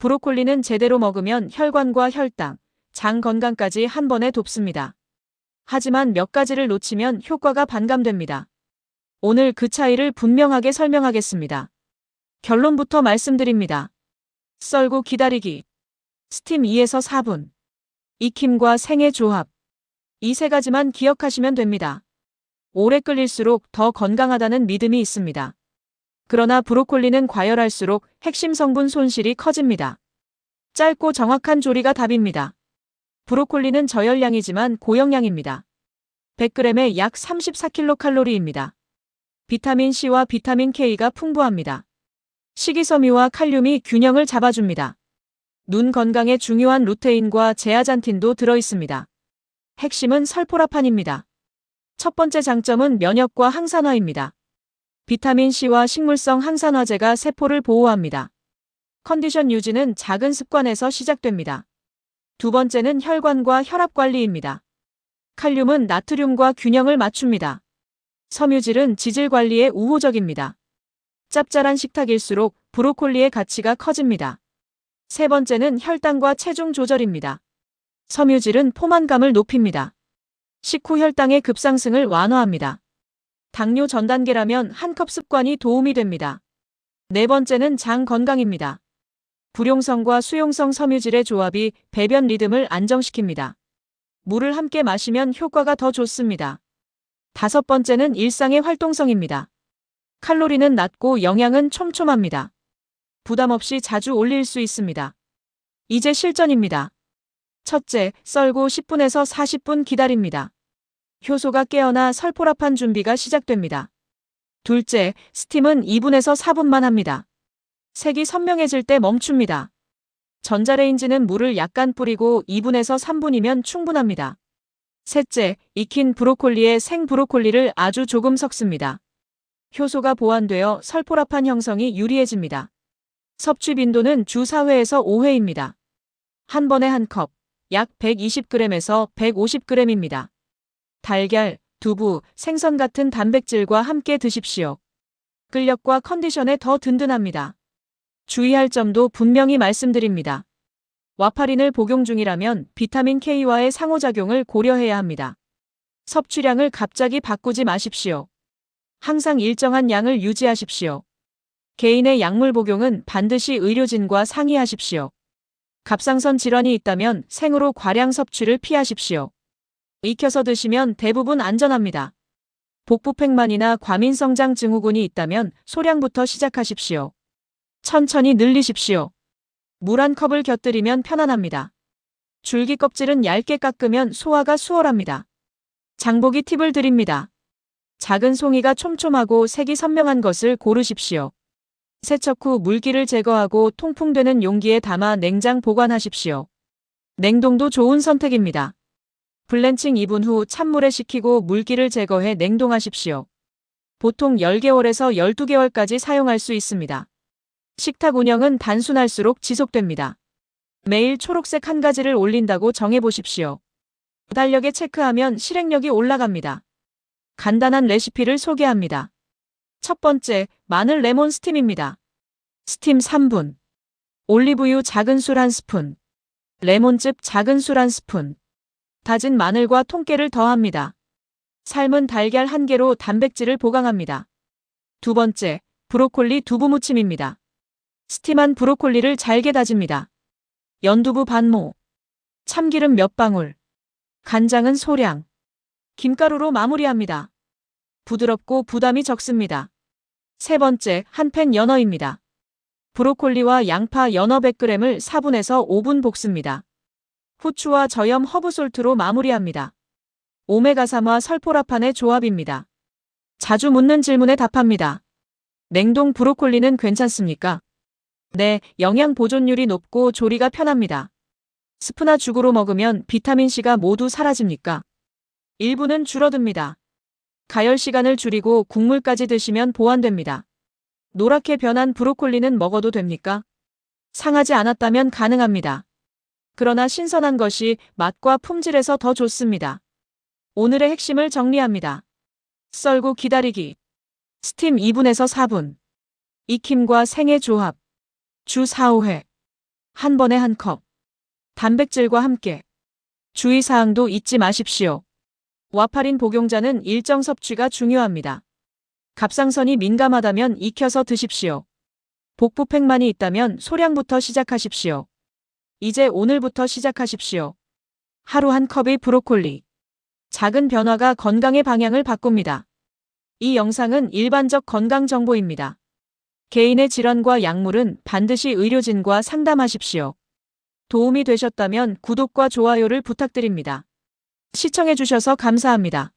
브로콜리는 제대로 먹으면 혈관과 혈당, 장 건강까지 한 번에 돕습니다. 하지만 몇 가지를 놓치면 효과가 반감됩니다. 오늘 그 차이를 분명하게 설명하겠습니다. 결론부터 말씀드립니다. 썰고 기다리기. 스팀 2에서 4분. 익힘과 생의 조합. 이 세 가지만 기억하시면 됩니다. 오래 끓일수록 더 건강하다는 믿음이 있습니다. 그러나 브로콜리는 과열할수록 핵심 성분 손실이 커집니다. 짧고 정확한 조리가 답입니다. 브로콜리는 저열량이지만 고영양입니다. 100g에 약 34kcal입니다. 비타민 C와 비타민 K가 풍부합니다. 식이섬유와 칼륨이 균형을 잡아줍니다. 눈 건강에 중요한 루테인과 제아잔틴도 들어있습니다. 핵심은 설포라판입니다. 첫 번째 장점은 면역과 항산화입니다. 비타민 C와 식물성 항산화제가 세포를 보호합니다. 컨디션 유지는 작은 습관에서 시작됩니다. 두 번째는 혈관과 혈압 관리입니다. 칼륨은 나트륨과 균형을 맞춥니다. 섬유질은 지질 관리에 우호적입니다. 짭짤한 식탁일수록 브로콜리의 가치가 커집니다. 세 번째는 혈당과 체중 조절입니다. 섬유질은 포만감을 높입니다. 식후 혈당의 급상승을 완화합니다. 당뇨 전 단계라면 한 컵 습관이 도움이 됩니다. 네 번째는 장 건강입니다. 불용성과 수용성 섬유질의 조합이 배변 리듬을 안정시킵니다. 물을 함께 마시면 효과가 더 좋습니다. 다섯 번째는 일상의 활동성입니다. 칼로리는 낮고 영양은 촘촘합니다. 부담 없이 자주 올릴 수 있습니다. 이제 실전입니다. 첫째, 썰고 10분에서 40분 기다립니다. 효소가 깨어나 설포라판 준비가 시작됩니다. 둘째, 스팀은 2분에서 4분만 합니다. 색이 선명해질 때 멈춥니다. 전자레인지는 물을 약간 뿌리고 2분에서 3분이면 충분합니다. 셋째, 익힌 브로콜리에 생 브로콜리를 아주 조금 섞습니다. 효소가 보완되어 설포라판 형성이 유리해집니다. 섭취 빈도는 주 4회에서 5회입니다. 한 번에 한 컵, 약 120g에서 150g입니다. 달걀, 두부, 생선 같은 단백질과 함께 드십시오. 근력과 컨디션에 더 든든합니다. 주의할 점도 분명히 말씀드립니다. 와파린을 복용 중이라면 비타민 K와의 상호작용을 고려해야 합니다. 섭취량을 갑자기 바꾸지 마십시오. 항상 일정한 양을 유지하십시오. 개인의 약물 복용은 반드시 의료진과 상의하십시오. 갑상선 질환이 있다면 생으로 과량 섭취를 피하십시오. 익혀서 드시면 대부분 안전합니다. 복부팽만이나 과민성장 증후군이 있다면 소량부터 시작하십시오. 천천히 늘리십시오. 물 한 컵을 곁들이면 편안합니다. 줄기 껍질은 얇게 깎으면 소화가 수월합니다. 장보기 팁을 드립니다. 작은 송이가 촘촘하고 색이 선명한 것을 고르십시오. 세척 후 물기를 제거하고 통풍되는 용기에 담아 냉장 보관하십시오. 냉동도 좋은 선택입니다. 블렌칭 2분 후 찬물에 식히고 물기를 제거해 냉동하십시오. 보통 10개월에서 12개월까지 사용할 수 있습니다. 식탁 운영은 단순할수록 지속됩니다. 매일 초록색 한 가지를 올린다고 정해보십시오. 달력에 체크하면 실행력이 올라갑니다. 간단한 레시피를 소개합니다. 첫 번째, 마늘 레몬 스팀입니다. 스팀 3분. 올리브유 작은 술 1스푼. 레몬즙 작은 술 1스푼. 다진 마늘과 통깨를 더합니다. 삶은 달걀 1개로 단백질을 보강합니다. 두 번째, 브로콜리 두부 무침입니다. 스팀한 브로콜리를 잘게 다집니다. 연두부 반모. 참기름 몇 방울. 간장은 소량. 김가루로 마무리합니다. 부드럽고 부담이 적습니다. 세 번째, 한 팬 연어입니다. 브로콜리와 양파 연어 100g을 4분에서 5분 볶습니다. 후추와 저염 허브솔트로 마무리합니다. 오메가3와 설포라판의 조합입니다. 자주 묻는 질문에 답합니다. 냉동 브로콜리는 괜찮습니까? 네, 영양 보존율이 높고 조리가 편합니다. 스프나 죽으로 먹으면 비타민C가 모두 사라집니까? 일부는 줄어듭니다. 가열 시간을 줄이고 국물까지 드시면 보완됩니다. 노랗게 변한 브로콜리는 먹어도 됩니까? 상하지 않았다면 가능합니다. 그러나 신선한 것이 맛과 품질에서 더 좋습니다. 오늘의 핵심을 정리합니다. 썰고 기다리기. 스팀 2분에서 4분. 익힘과 생의 조합. 주 4, 5회. 한 번에 한 컵. 단백질과 함께. 주의사항도 잊지 마십시오. 와파린 복용자는 일정 섭취가 중요합니다. 갑상선이 민감하다면 익혀서 드십시오. 복부팩만이 있다면 소량부터 시작하십시오. 이제 오늘부터 시작하십시오. 하루 한 컵의 브로콜리. 작은 변화가 건강의 방향을 바꿉니다. 이 영상은 일반적 건강 정보입니다. 개인의 질환과 약물은 반드시 의료진과 상담하십시오. 도움이 되셨다면 구독과 좋아요를 부탁드립니다. 시청해주셔서 감사합니다.